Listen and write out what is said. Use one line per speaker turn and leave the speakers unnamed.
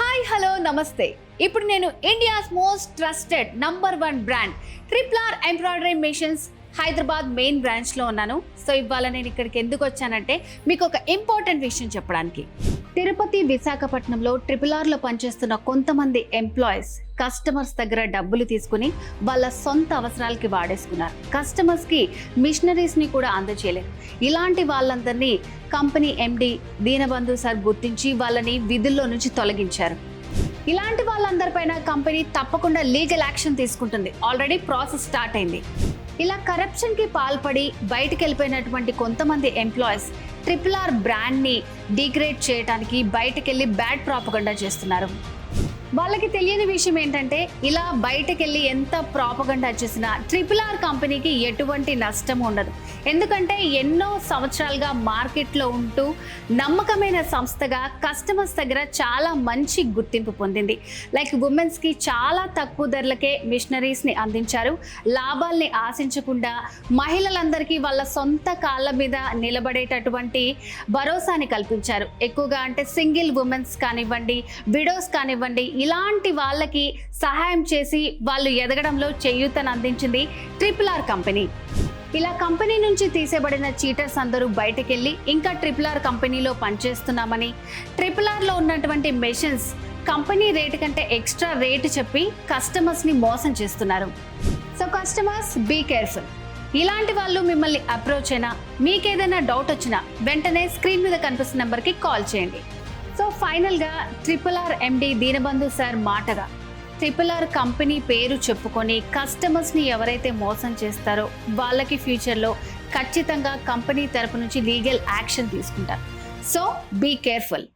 Hi hello నమస్తే. ఇప్పుడు నేను India's most trusted number one brand triple R embroidery machines Hyderabad main బ్రాంచ్లో ఉన్నాను. సో ఇవాళ నేను ఇక్కడికి ఎందుకు వచ్చానంటే మీకు ఒక ఇంపార్టెంట్ విషయం చెప్పడానికి. తిరుపతి విశాఖపట్నంలో ట్రిపుల్ ఆర్లో పనిచేస్తున్న కొంతమంది ఎంప్లాయీస్ కస్టమర్స్ దగ్గర డబ్బులు తీసుకుని వాళ్ళ సొంత అవసరాలకి వాడేసుకున్నారు. కస్టమర్స్కి మిషనరీస్ని కూడా అందచేయలేదు. ఇలాంటి వాళ్ళందరినీ కంపెనీ ఎండి దీనబంధు సార్ గుర్తించి వాళ్ళని విధుల్లో నుంచి తొలగించారు. ఇలాంటి వాళ్ళందరిపైన కంపెనీ తప్పకుండా లీగల్ యాక్షన్ తీసుకుంటుంది. ఆల్రెడీ ప్రాసెస్ స్టార్ట్ అయింది. ఇలా కరప్షన్కి పాల్పడి బయటికి వెళ్ళిపోయినటువంటి కొంతమంది ఎంప్లాయీస్ ట్రిపుల్ ఆర్ బ్రాండ్ని డిగ్రేడ్ చేయడానికి బయటకు బ్యాడ్ ప్రాపగండా చేస్తున్నారు. వాళ్ళకి తెలియని విషయం ఏంటంటే ఇలా బయటకెళ్ళి ఎంత ప్రాపగండా చేసినా ట్రిపుల్ ఆర్ కంపెనీకి ఎటువంటి నష్టం ఉండదు. ఎందుకంటే ఎన్నో సంవత్సరాలుగా మార్కెట్లో ఉంటూ నమ్మకమైన సంస్థగా కస్టమర్స్ దగ్గర చాలా మంచి గుర్తింపు పొందింది. లైక్ ఉమెన్స్కి చాలా తక్కువ ధరలకే మిషనరీస్ని అందించారు. లాభాల్ని ఆశించకుండా మహిళలందరికీ వాళ్ళ సొంత కాళ్ళ మీద నిలబడేటటువంటి భరోసాని కల్పించారు. ఎక్కువగా అంటే సింగిల్ ఉమెన్స్ కానివ్వండి విడోస్ కానివ్వండి ఇలాంటి వాళ్ళకి సహాయం చేసి వాళ్ళు ఎదగడంలో చేయూతను అందించింది ట్రిపుల్ ఆర్ కంపెనీ. ఇలా కంపెనీ నుంచి తీసేబడిన చీటర్స్ అందరూ బయటకెళ్ళి ఇంకా ట్రిపుల్ ఆర్ కంపెనీలో పనిచేస్తున్నామని ట్రిపుల్ ఆర్లో ఉన్నటువంటి మెషిన్స్ కంపెనీ రేటు కంటే ఎక్స్ట్రా రేటు చెప్పి కస్టమర్స్ని మోసం చేస్తున్నారు. సో కస్టమర్స్ బీ కేర్ఫుల్ ఇలాంటి వాళ్ళు మిమ్మల్ని అప్రోచ్ అయినా మీకేదైనా డౌట్ వచ్చినా వెంటనే స్క్రీన్ మీద కనిపిస్తున్న నెంబర్కి కాల్ చేయండి. ఫైనల్గా triple R MD Deenabandhu sir మాటగా. ట్రిపుల్ ఆర్ కంపెనీ పేరు చెప్పుకొని కస్టమర్స్ని ఎవరైతే మోసం చేస్తారో వాళ్ళకి ఫ్యూచర్లో ఖచ్చితంగా కంపెనీ తరపు నుంచి లీగల్ యాక్షన్ తీసుకుంటారు. So be careful